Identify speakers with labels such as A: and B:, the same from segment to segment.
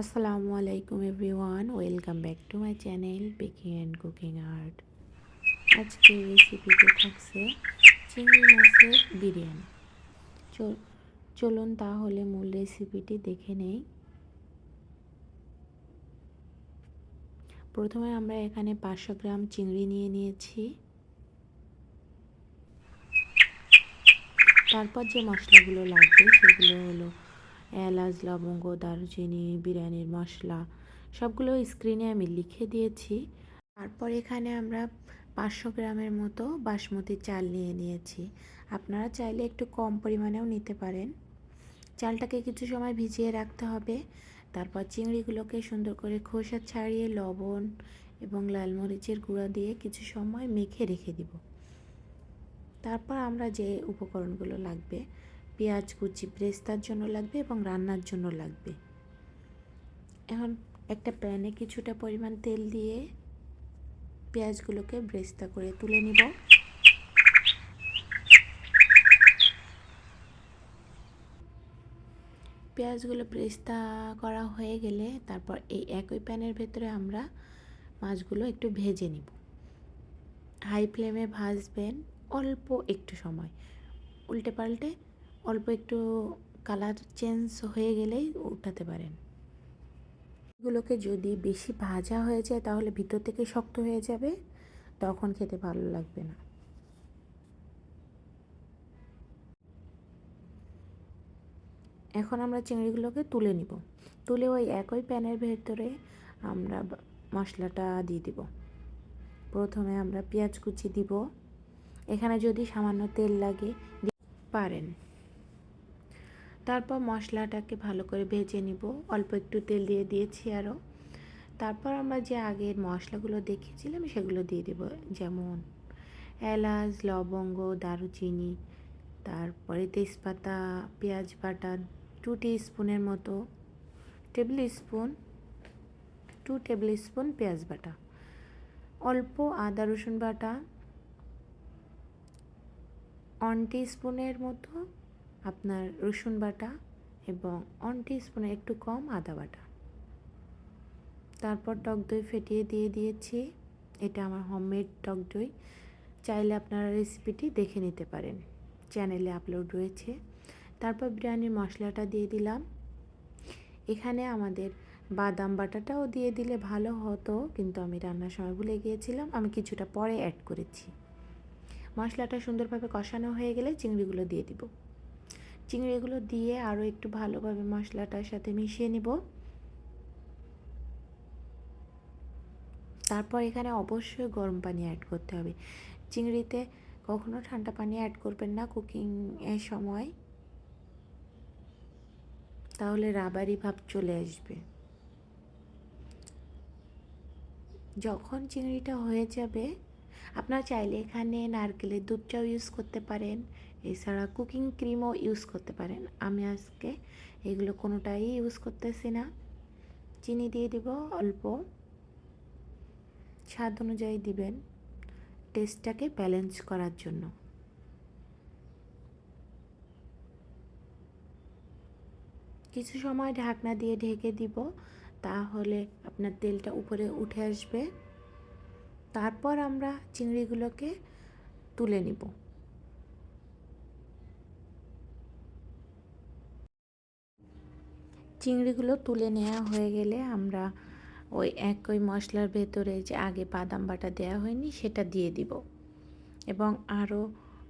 A: আসসালামু আলাইকুম everyone, welcome back to my channel baking and cooking art. আজকে রেসিপিতে থাকছে চিংড়ি মাছের বিরিয়ানি। চলুন তাহলে মূল রেসিপিটি দেখে নেই। প্রথমে আমরা এখানে পাঁচশো গ্রাম চিংড়ি নিয়ে নিয়েছি। তারপর যে মশলাগুলো লাগবে সেগুলো হলো এলাচ, লবঙ্গ, দারুচিনি, বিরিয়ানির মশলা, সবগুলো স্ক্রিনে আমি লিখে দিয়েছি। তারপর এখানে আমরা পাঁচশো গ্রামের মতো বাসমতি চাল নিয়ে নিয়েছি। আপনারা চাইলে একটু কম পরিমাণেও নিতে পারেন। চালটাকে কিছু সময় ভিজিয়ে রাখতে হবে। তারপর চিংড়িগুলোকে সুন্দর করে খোসা ছাড়িয়ে লবণ এবং লাল মরিচের গুঁড়া দিয়ে কিছু সময় মেখে রেখে দিব। তারপর আমরা যে উপকরণগুলো লাগবে পেঁয়াজ, কুচি ব্রেস্তার জন্য লাগবে এবং রান্নার জন্য লাগবে। এখন একটা প্যানে কিছুটা পরিমাণ তেল দিয়ে পেঁয়াজগুলোকে ব্রেস্তা করে তুলে নিব। পেঁয়াজগুলো ব্রেস্তা করা হয়ে গেলে তারপর এই একই প্যানের ভেতরে আমরা মাছগুলো একটু ভেজে নিব। হাই ফ্লেমে ভাজবেন অল্প একটু সময়। উল্টে পাল্টে অল্প একটু কালার চেঞ্জ হয়ে গেলেই উঠাতে পারেন। এগুলোকে যদি বেশি ভাজা হয়ে যায় তাহলে ভিতর থেকে শক্ত হয়ে যাবে, তখন খেতে ভালো লাগবে না। এখন আমরা চিংড়িগুলোকে তুলে নিব। তুলে ওই একই প্যানের ভেতরে আমরা মশলাটা দিয়ে দিব। প্রথমে আমরা পেঁয়াজ কুচি দিব। এখানে যদি সামান্য তেল লাগে, পারেন। তারপর মশলাটাকে ভালো করে ভেজে নিব। অল্প একটু তেল দিয়ে দিয়েছি আরও তারপর আমরা যে আগের মশলাগুলো দেখেছিলাম, সেগুলো দিয়ে দেব। যেমন এলাচ, লবঙ্গ, দারুচিনি, তারপরে তেজপাতা, পেঁয়াজ বাটা টু স্পুনের মতো tablespoon two tablespoon পেঁয়াজ বাটা। অল্প আদা, রসুন বাটা ওয়ান স্পুনের মতো আপনার রসুন বাটা এবং ওয়ান স্পুনে একটু কম আদা বাটা। তারপর টক দই ফেটিয়ে দিয়ে দিয়েছি। এটা আমার হোমমেড টক দই। চাইলে আপনারা রেসিপিটি দেখে নিতে পারেন। চ্যানেলে আপলোড রয়েছে তারপর বিরিয়ানির মশলাটা দিয়ে দিলাম। এখানে আমাদের বাদাম বাটাটাও দিয়ে দিলে ভালো হতো, কিন্তু আমি রান্নার সময় ভুলে গিয়েছিলাম। আমি কিছুটা পরে অ্যাড করেছি। মশলাটা সুন্দরভাবে কষানো হয়ে গেলে চিংড়িগুলো দিয়ে দিব। চিংড়িগুলো দিয়ে আরও একটু ভালোভাবে মশলাটার সাথে মিশিয়ে নিব। তারপর এখানে অবশ্যই গরম পানি অ্যাড করতে হবে। চিংড়িতে কখনো ঠান্ডা পানি অ্যাড করবেন না কুকিং এর সময়। তাহলে রাবারি ভাব চলে আসবে। যখন চিংড়িটা হয়ে যাবে, আপনারা চাইলে এখানে নারকেলের দুধটাও ইউজ করতে পারেন। এছাড়া কুকিং ক্রিমও ইউজ করতে পারেন। আমি আজকে এগুলো কোনোটাই ইউজ করতেছি না। চিনি দিয়ে দিব অল্প। স্বাদ অনুযায়ী দিবেন টেস্টটাকে ব্যালেন্স করার জন্য। কিছু সময় ঢাকনা দিয়ে ঢেকে দিব, তাহলে আপনার তেলটা উপরে উঠে আসবে। তারপর আমরা চিংড়িগুলোকে তুলে নিব। চিংড়িগুলো তুলে নেওয়া হয়ে গেলে আমরা ওই একই মশলার ভেতরে যে আগে বাদাম বাটা দেওয়া হয়নি সেটা দিয়ে দিব। এবং আরও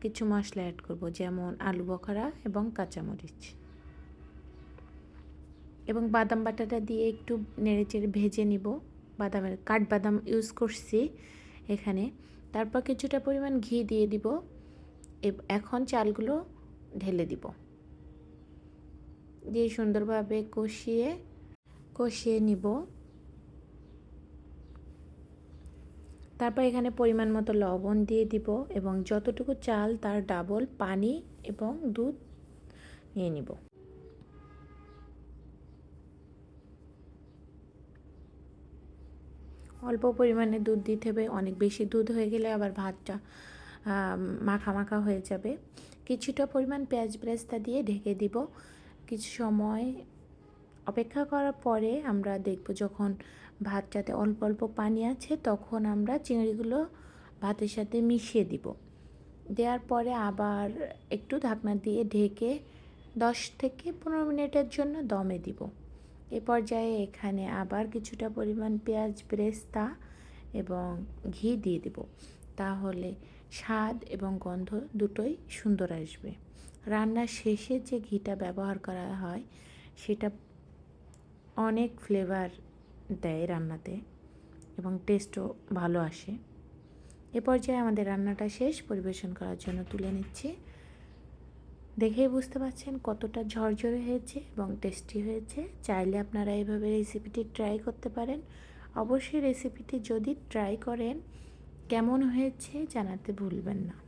A: কিছু মশলা অ্যাড করব, যেমন আলু বখরা এবং কাঁচামরিচ। এবং বাদাম বাটাটা দিয়ে একটু নেড়ে চেড়ে ভেজে নিব। বাদামের কাঠবাদাম ইউজ করছি এখানে। তারপর কিছুটা পরিমাণ ঘি দিয়ে দিব। এখন চালগুলো ঢেলে দিব। দিয়ে সুন্দরভাবে কষিয়ে কষিয়ে নিব। তারপর এখানে পরিমাণ মতো লবণ দিয়ে দিব এবং যতটুকু চাল তার ডাবল পানি এবং দুধ নিয়ে নিব। অল্প পরিমাণে দুধ দিতে হবে, অনেক বেশি দুধ হয়ে গেলে আবার ভাতটা মাখা মাখা হয়ে যাবে। কিছুটা পরিমাণ পেঁয়াজ ব্রেস্তা দিয়ে ঢেকে দিব। কিছু সময় অপেক্ষা করার পরে আমরা দেখব যখন ভাতটাতে অল্প অল্প পানি আছে, তখন আমরা চিংড়িগুলো ভাতের সাথে মিশিয়ে দিব। দেওয়ার পরে আবার একটু ঢাকনা দিয়ে ঢেকে দশ থেকে পনেরো মিনিটের জন্য দমে দিব। এ পর্যায়ে এখানে আবার কিছুটা পরিমাণ পেঁয়াজ ব্রেস্তা এবং ঘি দিয়ে দেব। তাহলে স্বাদ এবং গন্ধ দুটোই সুন্দর আসবে। রান্নার শেষে যে ঘিটা ব্যবহার করা হয়, সেটা অনেক ফ্লেভার দেয় রান্নাতে এবং টেস্টও ভালো আসে। এ পর্যায়ে আমাদের রান্নাটা শেষ, পরিবেশন করার জন্য তুলে নিচ্ছি। দেখেই বুঝতে পারছেন কতটা ঝরঝরে হয়েছে এবং টেস্টি হয়েছে। চাইলে আপনারা এইভাবে রেসিপিটি ট্রাই করতে পারেন। অবশ্যই রেসিপিটি যদি ট্রাই করেন, কেমন হয়েছে জানাতে ভুলবেন না।